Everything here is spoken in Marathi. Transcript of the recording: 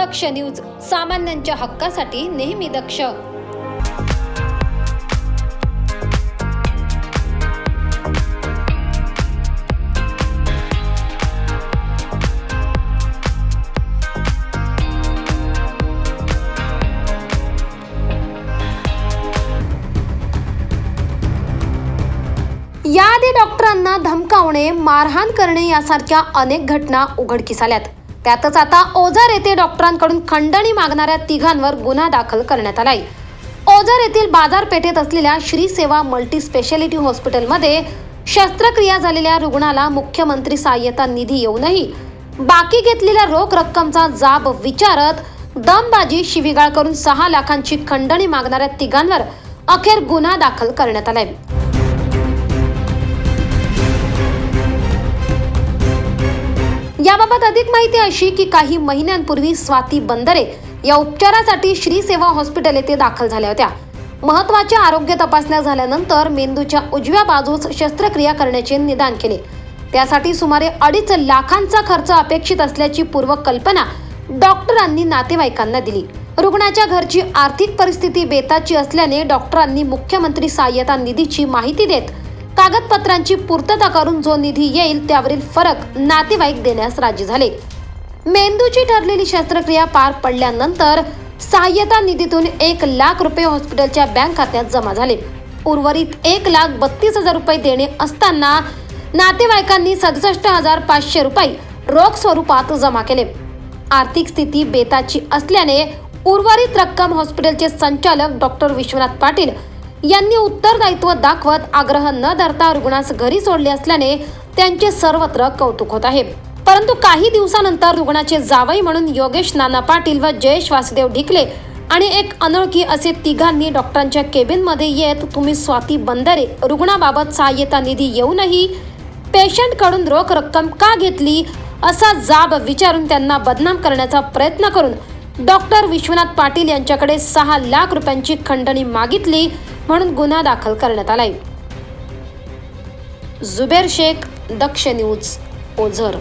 दक्ष न्यूज सामान्यांच्या हक्कासाठी नेहमी दक्ष. याआधी डॉक्टरांना धमकावणे मारहाण करणे यासारख्या अनेक घटना उघडकीस आल्यात. त्यातच आता ओझर येथे डॉक्टरांकडून खंडणी मागणाऱ्या तिघांवर गुन्हा दाखल करण्यात आलाय. ओझर येथील बाजारपेठेत असलेल्या श्री सेवा मल्टी स्पेशालिटी हॉस्पिटलमध्ये शस्त्रक्रिया झालेल्या रुग्णाला मुख्यमंत्री सहाय्यता निधी येऊनही बाकी घेतलेल्या रोख रक्कमचा जाब विचारत दमबाजी शिवीगाळ करून सहा लाखांची खंडणी मागणाऱ्या तिघांवर अखेर गुन्हा दाखल करण्यात आलाय. याबाबत अधिक माहिती अशी की काही महिन्यांपूर्वी स्वाती बंदरे या उपचारासाठी श्री सेवा हॉस्पिटल येथे दाखल झाल्या होत्या. महत्त्वाच्या आरोग्य तपासण्या झाल्यानंतर मेंदूच्या उजव्या बाजूस शस्त्रक्रिया करण्याचे निदान केले. त्यासाठी सुमारे अडीच लाखांचा खर्च अपेक्षित असल्याची पूर्वकल्पना डॉक्टरांनी नातेवाईकांना दिली. रुग्णाच्या घरची आर्थिक परिस्थिती बेताची असल्याने डॉक्टरांनी मुख्यमंत्री सहाय्यता निधीची माहिती देत कागदपत्रांची पूर्तता करून जो निधी येईल त्यावरील फरक नातेवाईक देण्यास राजी झाले. मेंदूची ठरलेली शस्त्रक्रिया पार पडल्यानंतर सहाय्यता निधीतून एक लाख रुपये हॉस्पिटलच्या बँक खात्यात जमा झाले. उर्वरित एक लाख बत्तीस हजार रुपये देणे असताना नातेवाईकांनी सदुसष्ट हजार पाचशे रुपये रोख स्वरूपात जमा केले. आर्थिक स्थिती बेताची असल्याने उर्वरित रक्कम हॉस्पिटलचे संचालक डॉक्टर विश्वनाथ पाटील यांनी उत्तरदायित्व दाखवत आग्रह न धरता रुग्णास घरी सोडले असल्याने त्यांचे सर्वत्र कौतुक होत आहे. परंतु काही दिवसानंतर रुग्णाचे जावई म्हणून योगेश नाना पाटील व जयेश वासुदेव ढिकले आणि एक अनोळखी असे तिघांनी डॉक्टरांच्या केबिनमध्ये येत तुम्ही स्वाती बंदरे रुग्णाबाबत सहाय्यता निधी येऊनही पेशंटकडून रोख रक्कम का घेतली? असा जाब विचारून त्यांना बदनाम करण्याचा प्रयत्न करून डॉक्टर विश्वनाथ पाटील यांच्याकडे सहा लाख रुपयांची खंडणी मागितली. म्हणून गुन्हा दाखल करण्यात आलाय. जुबेर शेख दक्ष न्यूज ओझर.